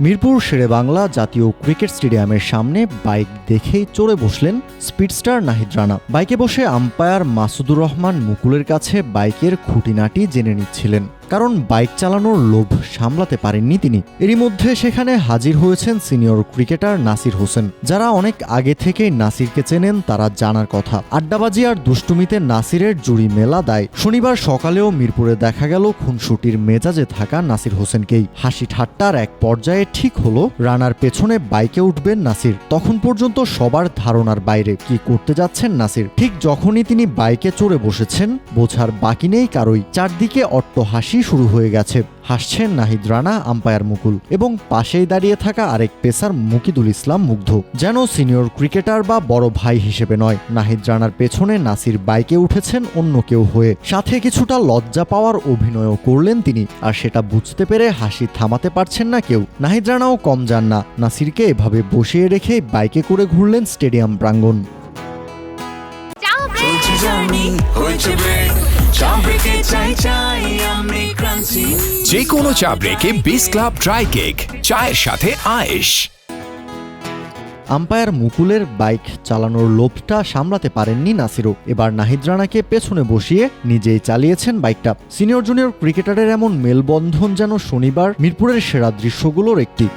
মিরপুর শেরে বাংলা জাতীয় ক্রিকেট স্টেডিয়ামের সামনে বাইক দেখেই চড়ে বসলেন স্পিডস্টার নাহিদ রানা। বাইকে বসে আম্পায়ার মাসুদুর রহমান মুকুলের কাছে বাইকের খুঁটিনাটি জেনে নিচ্ছিলেন। কারণ বাইক চালানোর লোভ সামলাতে পারেননি তিনি। এরই মধ্যে সেখানে হাজির হয়েছেন সিনিয়র ক্রিকেটার নাসির হোসেন। যারা অনেক আগে থেকেই নাসিরকে চেনেন, তারা জানার কথা। আড্ডাবাজি আর দুষ্টুমিতে নাসিরের জুড়ি মেলা দেয়। শনিবার সকালেও মিরপুরে দেখা গেল খুনসুটির মেজাজে থাকা নাসির হোসেনকেই। হাসি ঠাট্টার এক পর্যায়ে ঠিক হলো, রানার পেছনে বাইকে উঠবেন নাসির। তখন পর্যন্ত সবার ধারণার বাইরে কি করতে যাচ্ছেন নাসির? ঠিক যখনই তিনি বাইকে চড়ে বসেছেন, বোঝার বাকি নেই কারোই। চারদিকে অট্ট হাসি শুরু হয়ে গেছে। হাসছেন নাহিদ রানা, আম্পায়ার মুকুল এবং পাশেই দাঁড়িয়ে থাকা আরেক পেসার মুকিদুল ইসলাম মুগ্ধ, যেন সিনিয়র ক্রিকেটার বা বড় ভাই হিসেবে নয়। নাহিদ রানার পেছনে নাসির বাইকে উঠেছেন অন্য কেউ হয়ে। সাথে কিছুটা লজ্জা পাওয়ার অভিনয়ও করলেন তিনি, আর সেটা বুঝতে পেরে হাসি থামাতে পারছেন না কেউ। নাহিদ রানাও কম যান না। নাসিরকে এভাবে বসিয়ে রেখে বাইকে করে ঘুরলেন স্টেডিয়াম প্রাঙ্গণ। চাই চাই আমি যে কোনো চা ব্রেকে বিস ক্লাব ড্রাই কেক চায়ের সাথে আয়েশ। আম্পায়ার মুকুলের বাইক চালানোর লোভটা সামলাতে পারেননি নাসিরও। এবার নাহিদ রানাকে পেছনে বসিয়ে নিজেই চালিয়েছেন বাইকটা। সিনিয়র জুনিয়র ক্রিকেটারের এমন মেলবন্ধন যেন শনিবার মিরপুরের সেরা দৃশ্যগুলোর একটি।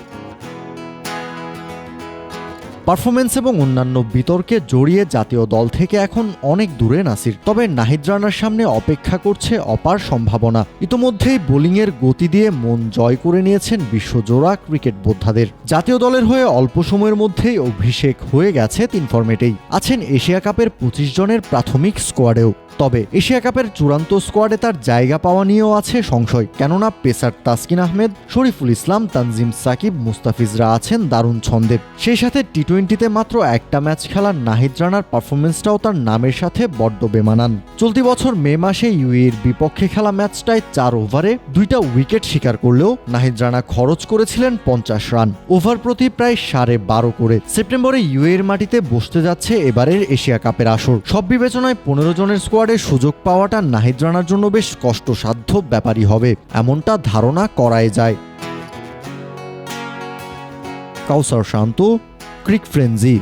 পারফরমেন্স এবং অন্যান্য বিতর্কে জড়িয়ে জাতীয় দল থেকে এখন অনেক দূরে নাসির। তবে নাহিদ রানার সামনে অপেক্ষা করছে অপার সম্ভাবনা। ইতোমধ্যেই বোলিংয়ের গতি দিয়ে মন জয় করে নিয়েছেন বিশ্বজোড়া ক্রিকেট বোদ্ধাদের। জাতীয় দলের হয়ে অল্প সময়ের মধ্যেই অভিষেক হয়ে গেছে তিন ফর্মেটেই আছেন এশিয়া কাপের পঁচিশ জনের প্রাথমিক স্কোয়াডেও। তবে এশিয়া কাপের চূড়ান্ত স্কোয়াডে তার জায়গা পাওয়া নিয়েও আছে সংশয়। কেননা পেসার তাসকিন আহমেদ, শরীফুল ইসলাম, তানজিম সাকিব, মুস্তাফিজরা আছেন দারুণ ছন্দে। সেই সাথে টি টোয়েন্টিতে মাত্র একটা ম্যাচ খেলার নাহিদ রানার পারফরমেন্সটাও তার নামের সাথে বড্ড বেমানান। চলতি বছর মে মাসে ইউএর বিপক্ষে খেলা ম্যাচটায় চার ওভারে দুইটা উইকেট শিকার করলেও নাহিদ রানা খরচ করেছিলেন পঞ্চাশ রান। ওভার প্রতি প্রায় সাড়ে বারো করে। সেপ্টেম্বরে ইউএর মাটিতে বসতে যাচ্ছে এবারের এশিয়া কাপের আসর। সব বিবেচনায় পনেরো জনের স্কোয়াডে সুযোগ পাওয়াটা নাহিদ রানার জন্য বেশ কষ্টসাধ্য ব্যাপারই হবে। এমনটা ধারণা করাই যায়। কাউসার শান্ত, ক্রিক ফ্রেন্জি